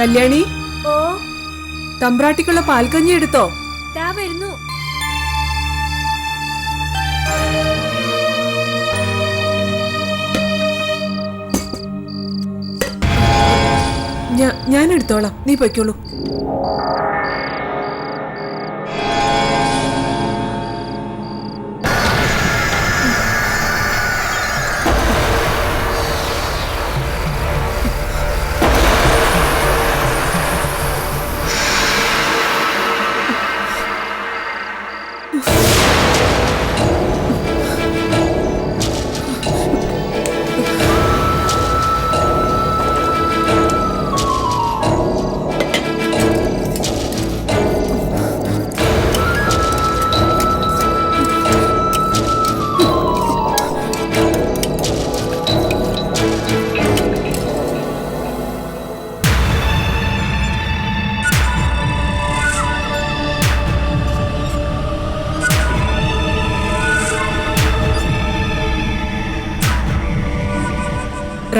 കല്യാണി? ഓ. തമ്പ്രാട്ടിക്കുള്ള പാൽക്കഞ്ഞി എടുത്തോ? താ വരുന്നു. ഞാൻ എടുത്തോളാം നീ പൊയ്ക്കോളൂ.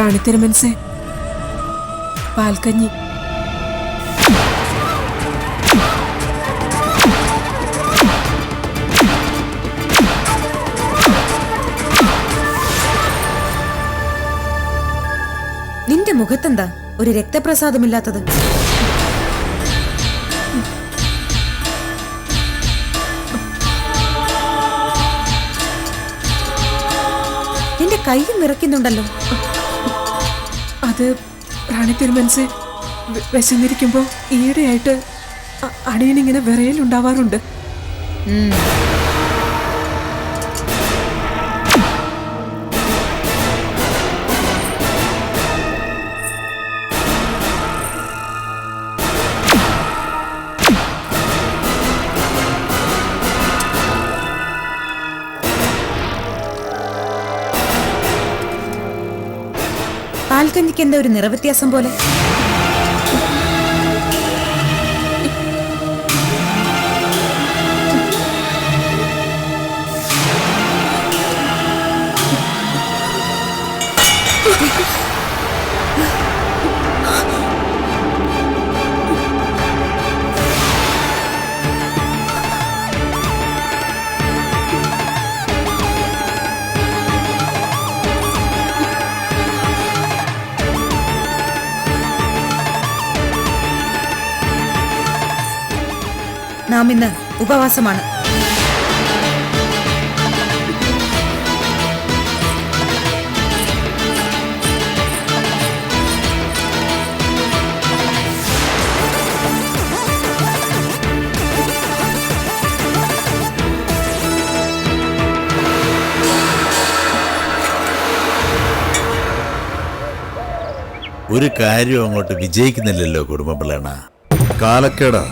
മനസ്സേ പാൽക്കഞ്ഞി. നിന്റെ മുഖത്തെന്താ? ഒരു രക്തപ്രസാദമില്ലാത്തത്. നിന്റെ കൈയും വിറയ്ക്കുന്നുണ്ടല്ലോ. അത് റാണി തിരുമൻസ് വിശന്നിരിക്കുമ്പോൾ വിശന്നിരിക്കുമ്പോ ഈയിടെയായിട്ട് അടിയനിങ്ങനെ വിറയലുണ്ടാവാറുണ്ട്. പാൽക്കഞ്ഞിക്ക് എന്താ ഒരു നിറവ്യത്യാസം പോലെ? നാം ഇന്ന് ഉപവാസമാണ്. ഒരു കാര്യവും അങ്ങോട്ട് വിജയിക്കുന്നില്ലല്ലോ കുടുംബപിള്ളേണ കാലക്കേടാ.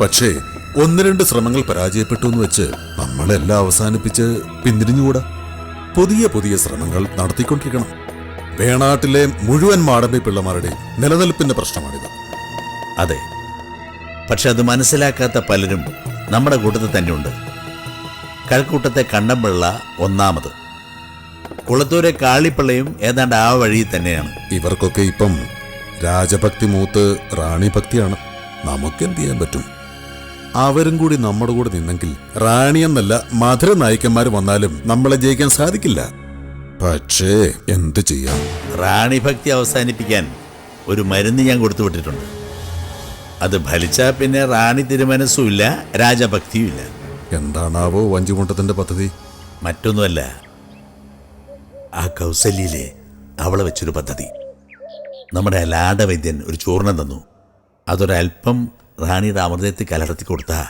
പക്ഷേ ഒന്ന് രണ്ട് ശ്രമങ്ങൾ പരാജയപ്പെട്ടു എന്ന് വെച്ച് നമ്മളെല്ലാം അവസാനിപ്പിച്ച് പിന്തിരിഞ്ഞുകൂടാ? പുതിയ പുതിയ ശ്രമങ്ങൾ നടത്തിക്കൊണ്ടിരിക്കണം. വേണാട്ടിലെ മുഴുവൻ മാടമ്പി പിള്ളമാരുടെ നിലനിൽപ്പിന്റെ പ്രശ്നമാണിത്. അതെ. പക്ഷെ അത് മനസ്സിലാക്കാത്ത പലരും നമ്മുടെ കൂട്ടത്തിൽ തന്നെയുണ്ട്. കഴക്കൂട്ടത്തെ കണ്ണമ്പിള്ള ഒന്നാമത്. കുളത്തൂരെ കാളിപ്പിള്ളയും ഏതാണ്ട് ആ വഴി തന്നെയാണ്. ഇവർക്കൊക്കെ ഇപ്പം രാജഭക്തി മൂത്ത് റാണി ഭക്തിയാണ് നമുക്കെന്ത് ചെയ്യാൻ പറ്റും? അവരും കൂടി നമ്മുടെ കൂടെ നിന്നെങ്കിൽ റാണി എന്നല്ല മധുര നായിക്കന്മാർ വന്നാലും നമ്മളെ ജയിക്കാൻ സാധിക്കില്ല. പക്ഷേ എന്ത് ചെയ്യാം? റാണി ഭക്തി അവസാനിപ്പിക്കാൻ ഒരു മരുന്ന് ഞാൻ കൊടുത്തു വിട്ടിട്ടുണ്ട്. അത് ഫലിച്ചാൽ പിന്നെ റാണി തിരുമനസ്സും ഇല്ല രാജഭക്തിയും ഇല്ല എന്താണാവോ വഞ്ചിമുട്ടത്തിന്റെ പദ്ധതി? മറ്റൊന്നുമല്ല ആ കൗസല്യയിലെ അവളെ വെച്ചൊരു പദ്ധതി. നമ്മുടെ ലാടവൈദ്യൻ ഒരു ചൂർണം തന്നു. അതൊരല്പം റാണിയുടെ അമൃതത്തിൽ കലർത്തി കൊടുത്താൽ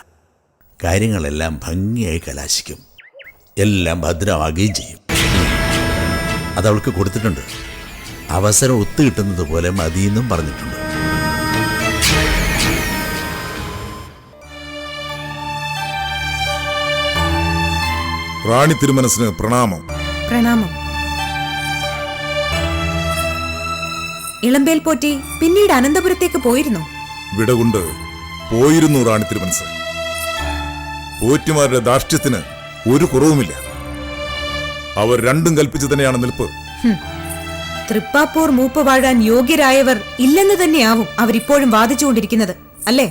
കാര്യങ്ങളെല്ലാം ഭംഗിയായി കലാശിക്കും. എല്ലാം ഭദ്രമാകുകയും ചെയ്യും. അതവൾക്ക് കൊടുത്തിട്ടുണ്ട്. അവസരം ഒത്തു കിട്ടുന്നത് പോലെ മതിയെന്നും പറഞ്ഞിട്ടുണ്ട്. റാണി തിരുമനസിന് പ്രണാമം. പ്രണാമം. ഇളമ്പേൽ പോറ്റി പിന്നീട് അനന്തപുരത്തേക്ക് പോയിരുന്നു. വിടകൊണ്ട് പോയിരുന്നു റാണി തിരുമനസ്. പോറ്റുമാരുടെ ധാർഷ്ട്യത്തിന് ഒരു കുറവുമില്ല. അവർ രണ്ടും കൽപ്പിച്ചു തന്നെയാണ് നിൽപ്പ്. തൃപ്പാപ്പൂർ മൂപ്പ് വാഴാൻ യോഗ്യരായവർ ഇല്ലെന്ന് തന്നെയാവും അവരിപ്പോഴും വാദിച്ചുകൊണ്ടിരിക്കുന്നത് അല്ലേ?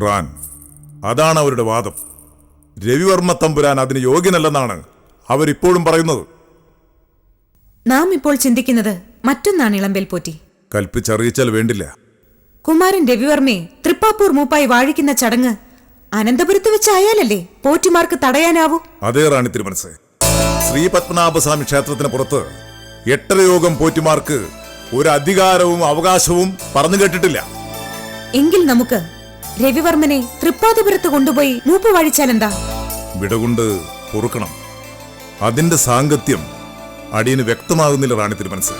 റാൻ അതാണ് അവരുടെ വാദം. രവിവർമ്മ തമ്പുരാൻ അതിന് യോഗ്യനല്ലെന്നാണ് അവരിപ്പോഴും പറയുന്നത്. നാം ഇപ്പോൾ ചിന്തിക്കുന്നത് മറ്റൊന്നാണ് ഇളമ്പേൽ പോറ്റി. കൽപ്പിച്ചറിയിച്ചാൽ വേണ്ടില്ല. കുമാരൻ രവിവർമ്മയെ തൃപ്പാപ്പൂർ മൂപ്പായി വാഴിക്കുന്ന ചടങ്ങ് അനന്തപുരത്ത് വെച്ചായാലല്ലേ? പോറ്റിമാർക്ക് തടയാനാവൂ. അതേ റാണി തിരുമനസ്. ശ്രീ പത്മനാഭസ്വാമി ക്ഷേത്രത്തിന് പുറത്ത് എട്ടരയോഗം പോറ്റിമാർക്ക് ഒരു അധികാരവും അവകാശവും പറഞ്ഞു കേട്ടിട്ടില്ല. എങ്കിൽ നമുക്ക് രവിവർമ്മനെ തൃപ്പാതിപുരത്ത് കൊണ്ടുപോയി മൂപ്പ് വാഴിച്ചാലെന്താ വിടകൊണ്ട് പൊറുക്കണം. അതിന്റെ സാങ്കത്യം അടിയന് വ്യക്തമാകുന്നില്ല റാണി തിരുമനസ്.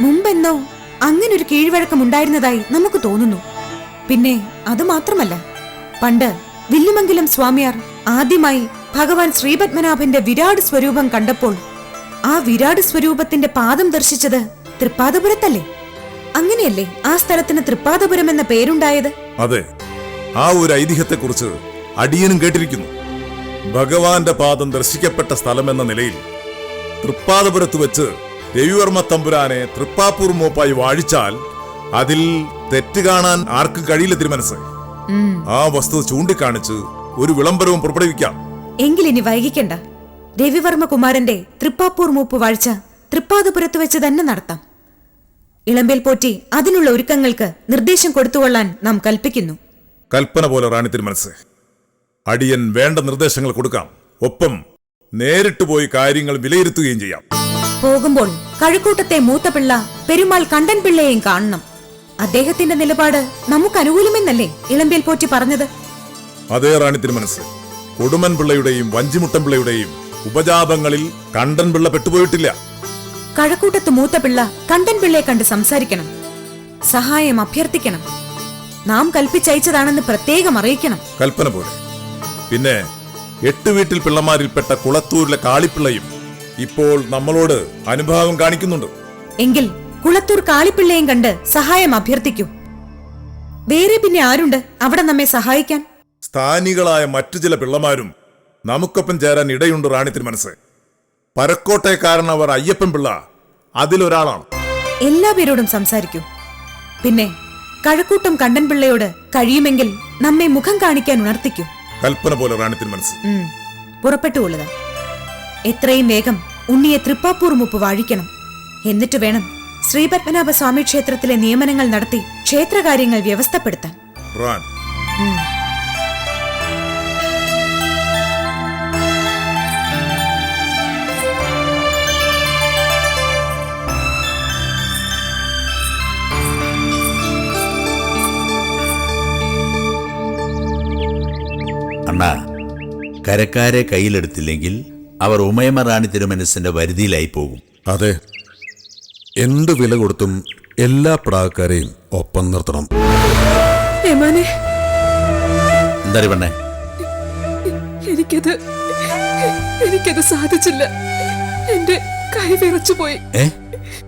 മുമ്പെന്നോ? അങ്ങനൊരു കീഴ്വഴക്കം ഉണ്ടായിരുന്നതായി നമുക്ക് തോന്നുന്നു. പിന്നെ അത് മാത്രമല്ല പണ്ട് വില്ലുമംഗലം സ്വാമിയാർ ആദ്യമായി ഭഗവാൻ ശ്രീപത്മനാഭന്റെ വിരാട് സ്വരൂപം കണ്ടപ്പോൾ ആ വിരാട് സ്വരൂപത്തിന്റെ പാദം ദർശിച്ചത് തൃപ്പാദപുരത്തല്ലേ? അങ്ങനെയല്ലേ ആ സ്ഥലത്തിന് തൃപ്പാദപുരം എന്ന പേരുണ്ടായത്? അതെ ആ ഒരു ഐതിഹ്യത്തെക്കുറിച്ച് അടിയനും കേട്ടിരിക്കുന്നു. ഭഗവാന്റെ പാദം ദർശിക്കപ്പെട്ട സ്ഥലമെന്ന നിലയിൽ തൃപ്പാദപുരത്ത് വെച്ച് രവിവർമ്മ തമ്പുരാനെ തൃപ്പാപ്പൂർ മൂപ്പായി വാഴിച്ചാൽ അതിൽ തെറ്റ് കാണാൻ ആർക്ക് കഴിയില്ല തിരുമനസ് ആ വസ്തുത ചൂണ്ടിക്കാണിച്ച് ഒരു വിളംബരവും പുറപ്പെടുവിക്കാം. എങ്കിലിനി വൈകിക്കണ്ട. രവിവർമ്മ കുമാരന്റെ തൃപ്പാപ്പൂർ മൂപ്പ് വാഴ്ച തൃപ്പാദപുരത്ത് വെച്ച് തന്നെ നടത്താം. ഇളമ്പേൽ പോറ്റി അതിനുള്ള ഒരുക്കങ്ങൾക്ക് നിർദ്ദേശം കൊടുത്തുകൊള്ളാൻ നാം കൽപ്പിക്കുന്നു. കൽപ്പന പോലെ റാണി തിരുമനസ് അടിയൻ വേണ്ട നിർദ്ദേശങ്ങൾ കൊടുക്കാം. ഒപ്പം നേരിട്ട് പോയി കാര്യങ്ങൾ വിലയിരുത്തുകയും ചെയ്യാം. പോകുമ്പോൾ കഴക്കൂട്ടത്തെ മൂത്തപിള്ള പെരുമാൾ കണ്ടൻ പിള്ളയെയും കാണണം. അദ്ദേഹത്തിന്റെ നിലപാട് നമുക്ക് അനുകൂലമെന്നല്ലേ ഇളമ്പേൽ പോറ്റി പറഞ്ഞത്? അതേ റാണി തിരുമനസ് കൊടുമൻ പിള്ളയുടെയും വഞ്ചിമുട്ടൻ പിള്ളയുടെയും ഉപജാപങ്ങളിൽ കണ്ടൻ പിള്ള പെട്ടുപോയിട്ടില്ല. കഴക്കൂട്ടത്ത് മൂത്ത പിള്ള കണ്ടൻ പിള്ളയെ കണ്ട് സംസാരിക്കണം. സഹായം അഭ്യർത്ഥിക്കണം. നാം കൽപ്പിച്ചയച്ചതാണെന്ന് പ്രത്യേകം അറിയിക്കണം. കൽപ്പന പോലെ. പിന്നെ എട്ട് വീട്ടിൽ പിള്ളമാരിൽപ്പെട്ട കുളത്തൂരിലെ കാളിപ്പിള്ളയും ഇപ്പോൾ നമ്മളോട് അനുഭാവം കാണിക്കുന്നുണ്ട്. എങ്കിൽ കുളത്തൂർ കാളിപ്പിള്ളയും കണ്ട് സഹായം അഭ്യർത്ഥിക്കൂ. വേറെ പിന്നെ ആരുണ്ട് അവിടെ നമ്മെ സഹായിക്കാൻ? സ്ഥാനികളായ മറ്റു ചില പിള്ളമാരും നമുക്കൊപ്പം ചേരാൻ ഇടയുണ്ട് റാണി തിരുമനസ്. പരക്കോട്ടയക്കാരനവർ അയ്യപ്പൻ പിള്ള അതിലൊരാളാണ്. എല്ലാവരോടും സംസാരിക്കൂ. പിന്നെ കഴക്കൂട്ടം കണ്ടൻ പിള്ളയോട് കഴിയുമെങ്കിൽ നമ്മെ മുഖം കാണിക്കാൻ ഉണർത്തിക്കൂ. കൽപ്പന പോലെ റാണി മനസ്സ് ഉം, പുറപ്പെട്ടുകൊള്ളുക എത്രയും വേഗം ഉണ്ണിയെ തൃപ്പാപ്പൂർ മുപ്പ് വാഴിക്കണം. എന്നിട്ട് വേണം ശ്രീപത്മനാഭ സ്വാമി ക്ഷേത്രത്തിലെ നിയമനങ്ങൾ നടത്തി ക്ഷേത്രകാര്യങ്ങൾ വ്യവസ്ഥപ്പെടുത്താൻ. അണ്ണാ കരക്കാരെ കയ്യിലെടുത്തില്ലെങ്കിൽ അവർ ഉമയമ റാണി തിരുമനസിന്റെ വരുതിയിലായി പോകും അതെ. എന്ത് വില കൊടുത്തും എല്ലാ പ്രാക്കാരെയും ഒപ്പം നിർത്തണം. ഏമാനെ. എന്താ പെണ്ണേ എനിക്കത് എനിക്കത് സാധിച്ചില്ല. എന്റെ കൈ വിറച്ചുപോയി. ഏ?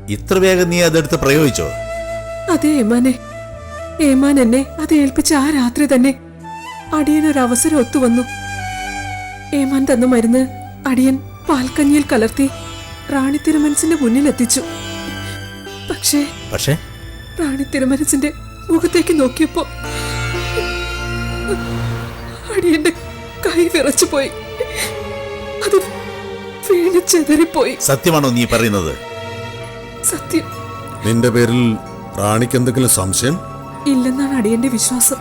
ഇത്ര വേഗം നീ അതെടുത്ത് പ്രയോഗിച്ചോ? അതെ ഏമാനെ. ഏമാൻ എന്നെ അത് ഏൽപ്പിച്ച ആ രാത്രി തന്നെ അടിയനൊരു അവസരം ഒത്തുവന്നു. ഏമാൻ തന്ന മരുന്ന് അടിയൻ പാൽക്കഞ്ഞിയിൽ കലർത്തി റാണി തിരുമനസിന്റെ മുന്നിലെത്തിച്ചു പക്ഷേ പക്ഷേ? റാണി തിരുമനസിന്റെ മുഖത്തേക്ക് നോക്കിയപ്പോ അടിയന്റെ കൈ വിറച്ചുപോയി അത് വീണ് ചെതറിപ്പോയി. സത്യമാണോ നീ പറയുന്നത്? സത്യം. നിന്റെ പേരിൽ റാണിക്ക് എന്തെങ്കിലും സംശയം? ഇല്ലെന്നാണ് അടിയന്റെ വിശ്വാസം.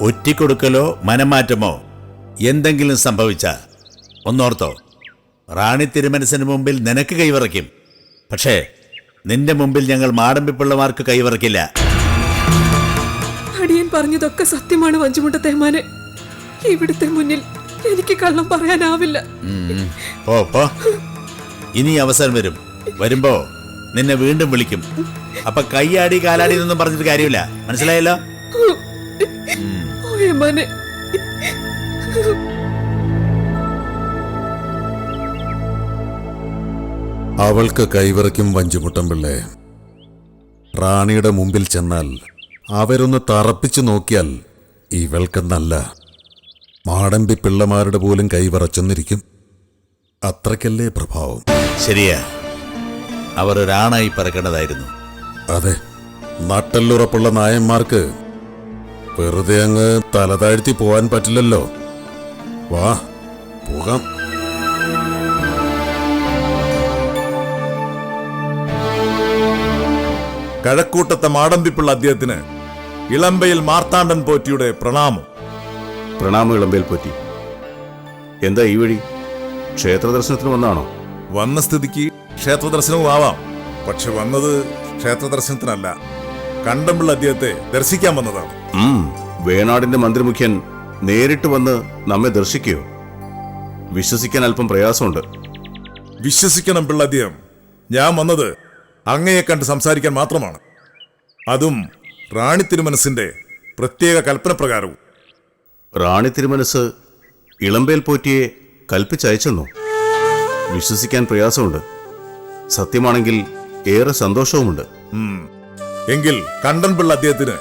ഒറ്റിക്കൊടുക്കലോ മനമാറ്റമോ? എന്തെങ്കിലും സംഭവിച്ച ഒന്നോർത്തോ. റാണി തിരുമനസിന് മുമ്പിൽ നിനക്ക് കൈവിറയ്ക്കും. പക്ഷേ നിന്റെ മുമ്പിൽ ഞങ്ങൾ മാടമ്പിപ്പിള്ളമാർക്ക് കൈവിറക്കില്ല അടിയൻ പറഞ്ഞതൊക്കെ സത്യമാണ് വഞ്ചുമുട്ട തേമാനെ. ഇവിടുത്തെ മുന്നിൽ എനിക്ക് കള്ളം പറയാനാവില്ല. പോ ഇനി അവസരം വരും. വരുമ്പോ നിന്നെ വീണ്ടും വിളിക്കും. അപ്പൊ കൈയാടി കാലാടി എന്നൊന്നും പറഞ്ഞിട്ട് കാര്യമില്ല. മനസ്സിലായല്ലോ? ഓ ഏമാനെ അവൾക്ക് കൈവിറയ്ക്കും വഞ്ചുമുട്ടം പിള്ളേ. റാണിയുടെ മുമ്പിൽ ചെന്നാൽ അവരൊന്ന് തറപ്പിച്ചു നോക്കിയാൽ ഇവൾക്കെന്നല്ല. മാടമ്പി പിള്ളമാരുടെ പോലും കൈവിറച്ചെന്നിരിക്കും. അത്രക്കല്ലേ പ്രഭാവം? ശരിയാ. അവർ ഒരാണായി പറക്കേണ്ടതായിരുന്നു. അതെ നട്ടല്ലുറപ്പുള്ള നായന്മാർക്ക് വെറുതെ അങ്ങ് തലതാഴ്ത്തി പോവാൻ പറ്റില്ലല്ലോ. വാ പോകാം. കഴക്കൂട്ടത്തെ മാടമ്പിപ്പിള്ള അദ്ദേഹത്തിന് ഇളമ്പയിൽ മാർത്താണ്ഡൻ പോറ്റിയുടെ പ്രണാമം. പ്രണാമം ഇളമ്പയിൽ പോറ്റി. എന്താ ഈ വഴി? ക്ഷേത്ര ദർശനത്തിന് വന്നാണോ? വന്ന സ്ഥിതിക്ക് ക്ഷേത്ര ദർശനവും ആവാം. പക്ഷെ വന്നത് ക്ഷേത്ര ദർശനത്തിനല്ല കണ്ടമ്പിള്ള അദ്ദേഹത്തെ ദർശിക്കാൻ വന്നതാണ്. വേണാടിന്റെ മന്ത്രിമുഖ്യൻ നേരിട്ട് വന്ന് നമ്മെ ദർശിക്കുകയോ വിശ്വസിക്കാൻ അല്പം പ്രയാസമുണ്ട്. വിശ്വസിക്കണം പിള്ള അദ്ദേഹം ഞാൻ വന്നത് അങ്ങയെ കണ്ട് സംസാരിക്കാൻ മാത്രമാണ്. അതും റാണി തിരുമനസിന്റെ പ്രത്യേക കൽപ്പന പ്രകാരവും റാണി തിരുമനസ് ഇളമ്പേൽ പോറ്റിയെ കൽപ്പിച്ചയച്ചെന്നു? വിശ്വസിക്കാൻ പ്രയാസമുണ്ട്. സത്യമാണെങ്കിൽ ഏറെ സന്തോഷവുമുണ്ട്. എങ്കിൽ കണ്ടൻപിള്ള അദ്ദേഹത്തിന്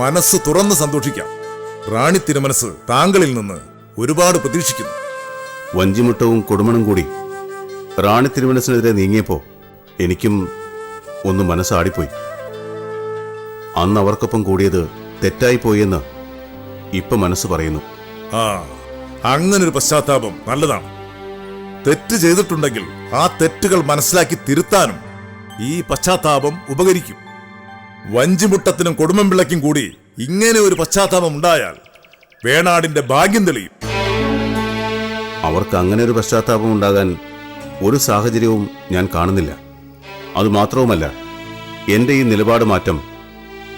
മനസ്സ് തുറന്ന് സന്തോഷിക്കാം. റാണി തിരുമനസ് താങ്കളിൽ നിന്ന് ഒരുപാട് പ്രതീക്ഷിക്കുന്നു. വഞ്ചിമുട്ടവും കൊടുമണും കൂടി റാണി തിരുമനസിനെതിരെ നീങ്ങിയപ്പോ എനിക്കും ഒന്ന് മനസ്സാടിപ്പോയി. അന്ന് അവർക്കൊപ്പം കൂടിയത് തെറ്റായിപ്പോയെന്ന് ഇപ്പൊ മനസ്സ് പറയുന്നു. ആ അങ്ങനൊരു പശ്ചാത്താപം നല്ലതാണ്. തെറ്റ് ചെയ്തിട്ടുണ്ടെങ്കിൽ ആ തെറ്റുകൾ മനസ്സിലാക്കി തിരുത്താനും ഈ പശ്ചാത്താപം ഉപകരിക്കും. വഞ്ചിമുട്ടത്തിനും കൊടുമ്പമ്പിള്ളയ്ക്കും കൂടി ഇങ്ങനെ ഒരു പശ്ചാത്താപം ഉണ്ടായാൽ വേണാടിന്റെ ഭാഗ്യം തെളിയും. അവർക്ക് അങ്ങനെ ഒരു പശ്ചാത്താപം ഉണ്ടാകാൻ ഒരു സാഹചര്യവും ഞാൻ കാണുന്നില്ല. അതുമാത്രവുമല്ല എന്റെ ഈ നിലപാട് മാറ്റം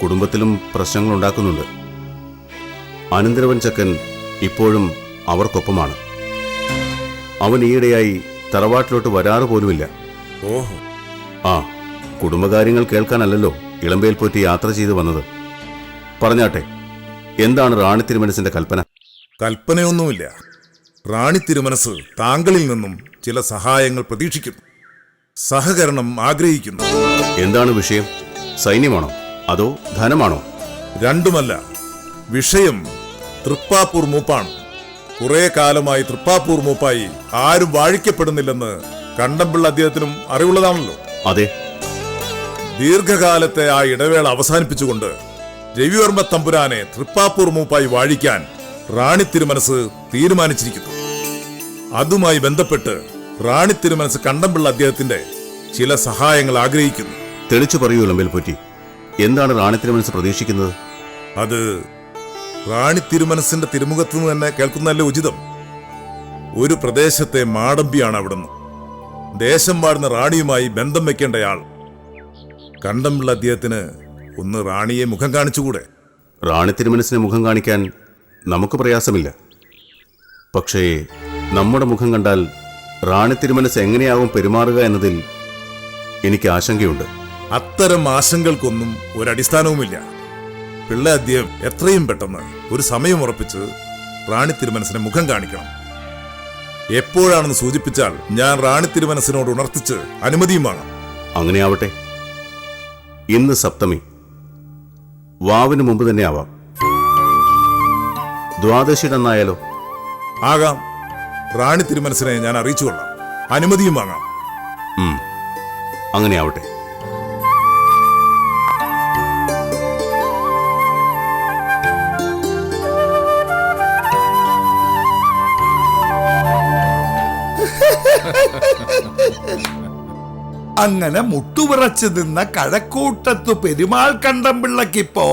കുടുംബത്തിലും പ്രശ്നങ്ങൾ ഉണ്ടാക്കുന്നുണ്ട്. അനന്തരവൻ ചക്കൻ ഇപ്പോഴും അവർക്കൊപ്പമാണ്. അവൻ ഈയിടെയായി തറവാട്ടിലോട്ട് വരാറ് പോലുമില്ല. ഓഹോ. ആ കുടുംബകാര്യങ്ങൾ കേൾക്കാനല്ലല്ലോ ഇളമ്പേൽ പോറ്റി യാത്ര ചെയ്തു വന്നത്. പറഞ്ഞാട്ടെ എന്താണ് റാണി തിരുമനസിന്റെ കൽപ്പന? കൽപ്പനയൊന്നുമില്ല. റാണി തിരുമനസ് താങ്കളിൽ നിന്നും ചില സഹായങ്ങൾ പ്രതീക്ഷിക്കുന്നു. സഹകരണം ആഗ്രഹിക്കുന്നു. എന്താണ് വിഷയം? സൈന്യമാണോ? അതോ ധനമാണോ? രണ്ടുമല്ല വിഷയം തൃപ്പാപ്പൂർ മൂപ്പാണ്. കുറെ കാലമായി തൃപ്പാപ്പൂർ മൂപ്പായി ആരും വാഴിക്കപ്പെടുന്നില്ലെന്ന് കണ്ടമ്പിള്ള അദ്ദേഹത്തിനും അറിവുള്ളതാണല്ലോ. അതെ. ദീർഘകാലത്തെ ആ ഇടവേള അവസാനിപ്പിച്ചുകൊണ്ട് രവിവർമ്മ തമ്പുരാനെ തൃപ്പാപ്പൂർ മൂപ്പായി വാഴിക്കാൻ റാണി തിരുമനസ് തീരുമാനിച്ചിരിക്കുന്നു. അതുമായി ബന്ധപ്പെട്ട് റാണി തിരുമനസ് കണ്ടമ്പിള്ള അദ്ദേഹത്തിന്റെ ചില സഹായങ്ങൾ ആഗ്രഹിക്കുന്നു. തെളിച്ചു പറയൂ ലമ്പൽപൊറ്റി എന്താണ് റാണി തിരുമനസ് പ്രതീക്ഷിക്കുന്നത്? അത് റാണി തിരുമനസിന്റെ തിരുമുഖത്ത് നിന്ന് തന്നെ കേൾക്കുന്നതല്ലേ ഉചിതം. ഒരു പ്രദേശത്തെ മാടമ്പിയാണ് അവിടുന്ന്. ദേശം വാഴുന്ന റാണിയുമായി ബന്ധം വെക്കേണ്ടയാൾ കണ്ടമ്പിള്ള അദ്ദേഹത്തിന് ഒന്ന് റാണിയെ മുഖം കാണിച്ചുകൂടെ? റാണി തിരുമനസിനെ മുഖം കാണിക്കാൻ നമുക്ക് പ്രയാസമില്ല. പക്ഷേ നമ്മുടെ മുഖം കണ്ടാൽ റാണി തിരുമനസ് എങ്ങനെയാവും പെരുമാറുക എന്നതിൽ എനിക്ക് ആശങ്കയുണ്ട്. അത്തരം ആശങ്കകൾക്കൊന്നും ഒരടിസ്ഥാനവുമില്ല. പിള്ള അദ്ദേഹം എത്രയും പെട്ടെന്ന് ഒരു സമയം ഉറപ്പിച്ച് റാണി തിരുമനസിനെ മുഖം കാണിക്കണം. എപ്പോഴാണെന്ന് സൂചിപ്പിച്ചാൽ ഞാൻ റാണി തിരുമനസിനോട് ഉണർത്തിച്ച് അനുമതിയുമാണ്. വാങ്ങാം അങ്ങനെയാവട്ടെ. ഇന്ന് സപ്തമി. വാവിന് മുമ്പ് തന്നെ ആവാം. ദ്വാദശിയുടെ അന്നായാലോ ആകാം. റാണി തിരുമനസിനെ ഞാൻ അറിയിച്ചു കൊള്ളാം അനുമതിയും വാങ്ങാം. അങ്ങനെ അങ്ങനെയാവട്ടെ അങ്ങനെ മുട്ടുവിറച്ചു നിന്ന കഴക്കൂട്ടത്തു പെരുമാൾ കണ്ടം പിള്ളക്കിപ്പോ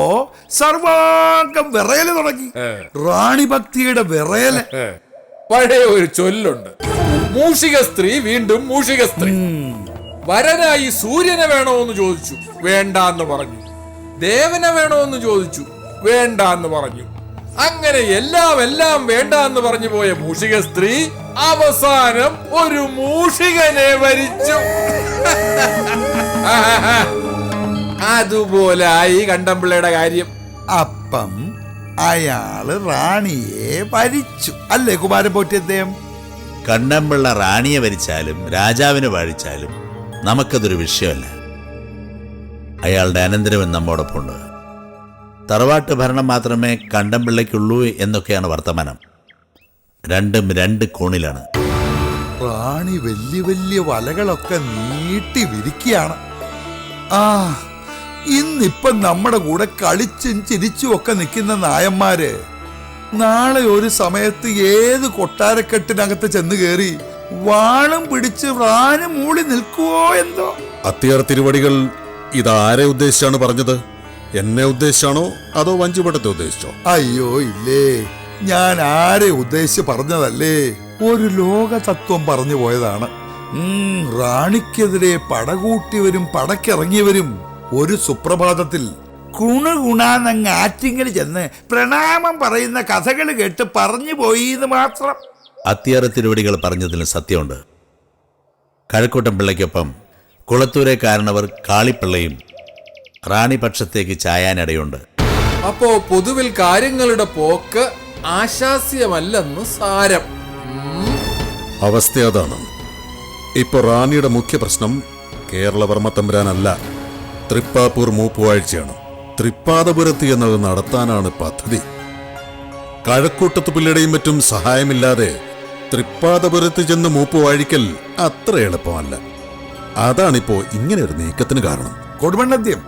സർവാംഗം വിറയൽ തുടങ്ങി. റാണി ഭക്തിയുടെ വിറയൽ. പഴയ ഒരു ചൊല്ലുണ്ട്. മൂഷിക സ്ത്രീ വീണ്ടും മൂഷിക സ്ത്രീ. വരനായി സൂര്യനെ വേണോന്ന് ചോദിച്ചു. വേണ്ട എന്ന് പറഞ്ഞു. ദേവനെ വേണോന്ന് ചോദിച്ചു. വേണ്ട എന്ന് പറഞ്ഞു. അങ്ങനെ എല്ലാം എല്ലാം വേണ്ട എന്ന് പറഞ്ഞു പോയ മൂഷിക സ്ത്രീ അവസാനം ഒരു മൂഷികനെ വരിച്ചു. അതുപോലെ ഈ കണ്ടംപിള്ളയുടെ കാര്യം. അപ്പം അയാൾ റാണിയെ വരിച്ചു. അല്ലേ കുമാരൻ പോറ്റിയദ്ദേഹം? കണ്ണമ്പിള്ള റാണിയെ വരിച്ചാലും രാജാവിനെ വാഴിച്ചാലും നമുക്കതൊരു വിഷയമല്ല. അയാളുടെ അനന്തരവൻ നമ്മോടൊപ്പമുണ്ട്. തറവാട്ട് ഭരണം മാത്രമേ കണ്ടമ്പിള്ളയ്ക്കുള്ളൂ എന്നൊക്കെയാണ് വർത്തമാനം. രണ്ടും രണ്ട് കോണിലാണ്. റാണി വലിയ വലിയ വലകളൊക്കെ നീട്ടി വിരിക്കുകയാണ്. ആ ഇന്നിപ്പം നമ്മുടെ കൂടെ കളിച്ചും ചിരിച്ചും ഒക്കെ നിൽക്കുന്ന നായന്മാര് നാളെ ഒരു സമയത്ത് ഏത് കൊട്ടാരക്കെട്ടിനകത്ത് ചെന്ന് കയറി വാളും പിടിച്ച് റാണി മൂളി നിൽക്കുവോ എന്തോ? അത്തിയാർ തിരുവടികൾ ഇതാരെ ഉദ്ദേശിച്ചാണ് പറഞ്ഞത്? എന്നെ ഉദ്ദേശിച്ചാണോ അതോ വഞ്ചിപടത്തെ ഉദ്ദേശിച്ചോ? അയ്യോ ഇല്ലേ ഞാൻ ആരെ ഉദ്ദേശിച്ച് പറഞ്ഞതല്ലേ? ഒരു ലോക തത്വം പറഞ്ഞു പോയതാണ്. ഉം, റാണിക്കെതിരെ പടകൂട്ടിയവരും പടക്കിറങ്ങിയവരും ഒരു സുപ്രഭാതത്തിൽ കുണുകുണാന്നങ്ങ് ആറ്റിങ്ങിൽ ചെന്ന് പ്രണാമം പറയുന്ന കഥകൾ കേട്ട് പറഞ്ഞു പോയി എന്ന് മാത്രം. അത്തിയാറ തിരുവടികൾ പറഞ്ഞതിന് സത്യമുണ്ട്. കഴക്കൂട്ടം പിള്ളയ്ക്കൊപ്പം കുളത്തൂരെ കാരണവർ കാളിപ്പിള്ളയും റാണി പക്ഷത്തേക്ക് ചായാനിടയുണ്ട്. അപ്പോ പൊതുവിൽ കാര്യങ്ങളുടെ പോക്ക് ആശാസ്യമല്ലെന്ന് സാരം. അവസ്ഥ അതാണ്. ഇപ്പൊ റാണിയുടെ മുഖ്യ പ്രശ്നം കേരളവർമ്മ തമ്പുരാനല്ല തൃപ്പാപ്പൂർ മൂപ്പുവാഴ്ചയാണ്. തൃപ്പാദപുരത്ത് എന്നത് നടത്താനാണ് പദ്ധതി. കഴക്കൂട്ടത്ത് പിള്ളയുടെയും മറ്റും സഹായമില്ലാതെ തൃപ്പാദപുരത്ത് ചെന്ന് മൂപ്പ് വാഴിക്കൽ അത്ര എളുപ്പമല്ല. അതാണിപ്പോ ഇങ്ങനെ ഒരു നീക്കത്തിന് കാരണം. കൊടുമണ്ണദ്യം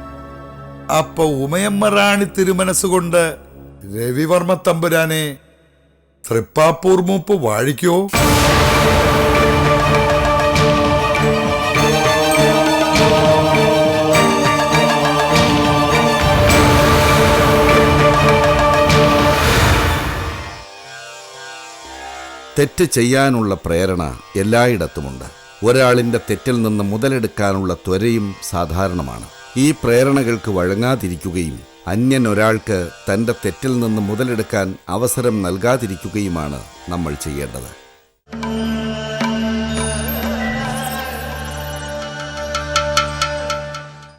അപ്പൊ ഉമയമ്മ റാണി തിരുമനസ്സുകൊണ്ട് രവിവർമ്മ തമ്പുരാനെ തൃപ്പാപ്പൂർ മൂപ്പ് വാഴിക്കോ? തെറ്റ് ചെയ്യാനുള്ള പ്രേരണ എല്ലായിടത്തുമുണ്ട്. ഒരാളിന്റെ തെറ്റിൽ നിന്ന് മുതലെടുക്കാനുള്ള ത്വരയും സാധാരണമാണ്. ഈ പ്രേരണകൾക്ക് വഴങ്ങാതിരിക്കുകയും അന്യൻ ഒരാൾക്ക് തന്റെ തെറ്റിൽ നിന്ന് മുതലെടുക്കാൻ അവസരം നൽകാതിരിക്കുകയുമാണ് നമ്മൾ ചെയ്യേണ്ടത്.